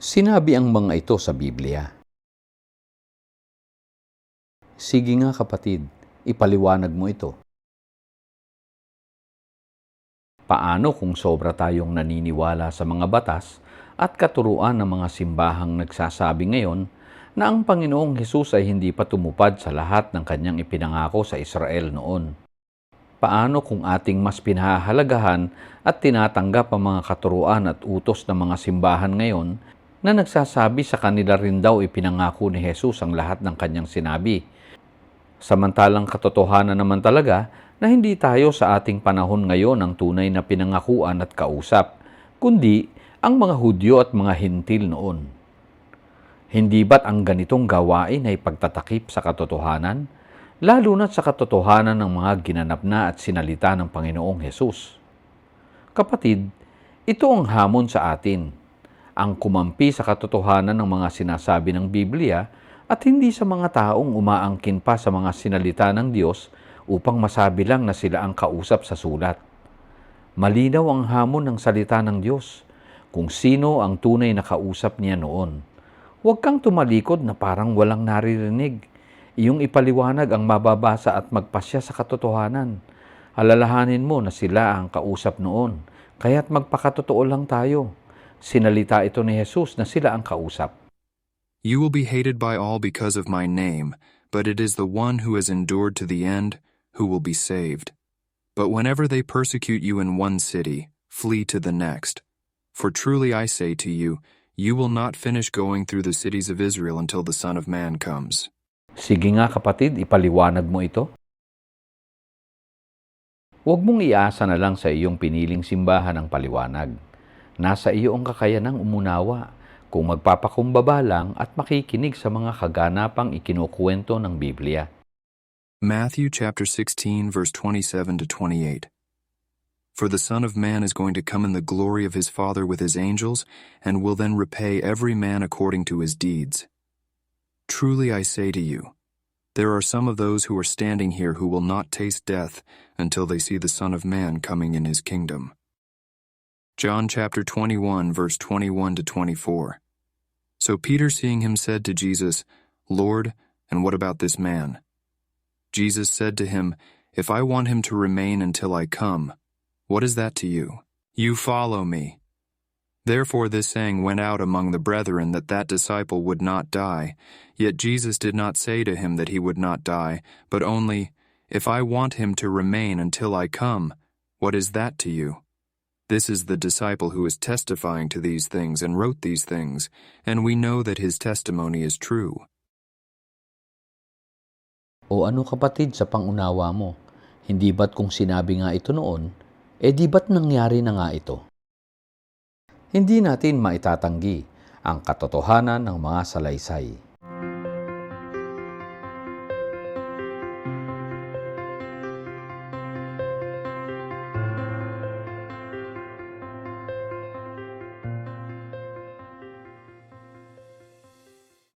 Sinabi ang mga ito sa Biblia. Sige nga kapatid, ipaliwanag mo ito. Paano kung sobra tayong naniniwala sa mga batas at katuruan ng mga simbahang nagsasabi ngayon na ang Panginoong Hesus ay hindi pa tumupad sa lahat ng kanyang ipinangako sa Israel noon? Paano kung ating mas pinahahalagahan at tinatanggap ang mga katuruan at utos ng mga simbahan ngayon na nagsasabi sa kanila rin daw ipinangako ni Jesus ang lahat ng kanyang sinabi? Samantalang katotohanan naman talaga na hindi tayo sa ating panahon ngayon ang tunay na pinangakuan at kausap, kundi ang mga Hudyo at mga Hintil noon. Hindi ba't ang ganitong gawain ay pagtatakip sa katotohanan, lalo na sa katotohanan ng mga ginanap na at sinalita ng Panginoong Hesus? Kapatid, ito ang hamon sa atin, ang kumampi sa katotohanan ng mga sinasabi ng Biblia at hindi sa mga taong umaangkin pa sa mga sinalita ng Diyos upang masabi lang na sila ang kausap sa sulat. Malinaw ang hamon ng salita ng Diyos kung sino ang tunay na kausap niya noon. Huwag kang tumalikod na parang walang naririnig. Iyong ipaliwanag ang mababasa at magpasya sa katotohanan. Alalahanin mo na sila ang kausap noon, kaya't magpakatotoo lang tayo. Sinalita ito ni Jesus na sila ang kausap. You will be hated by all because of my name, but it is the one who has endured to the end who will be saved. But whenever they persecute you in one city, flee to the next. For truly I say to you, you will not finish going through the cities of Israel until the Son of Man comes. Sige nga kapatid, ipaliwanag mo ito. Huwag mong iasa na lang sa iyong piniling simbahan ang paliwanag. Nasa iyo ang kakayanang umunawa kung magpapakumbaba lang at makikinig sa mga kaganapang ikinukwento ng Biblia. Matthew chapter 16 verse 27 to 28. For the Son of Man is going to come in the glory of his Father with his angels, and will then repay every man according to his deeds. Truly I say to you, there are some of those who are standing here who will not taste death until they see the Son of Man coming in his kingdom. John chapter 21 verse 21 to 24. So Peter seeing him said to Jesus, Lord, and what about this man? Jesus said to him, If I want him to remain until I come, what is that to you? You follow me. Therefore this saying went out among the brethren that that disciple would not die. Yet Jesus did not say to him that he would not die, but only, If I want him to remain until I come, what is that to you? This is the disciple who is testifying to these things and wrote these things, and we know that his testimony is true. O ano kapatid sa pangunawa mo? Hindi ba't kung sinabi nga ito noon, eh di ba't nangyari na nga ito? Hindi natin maitatanggi ang katotohanan ng mga salaysay.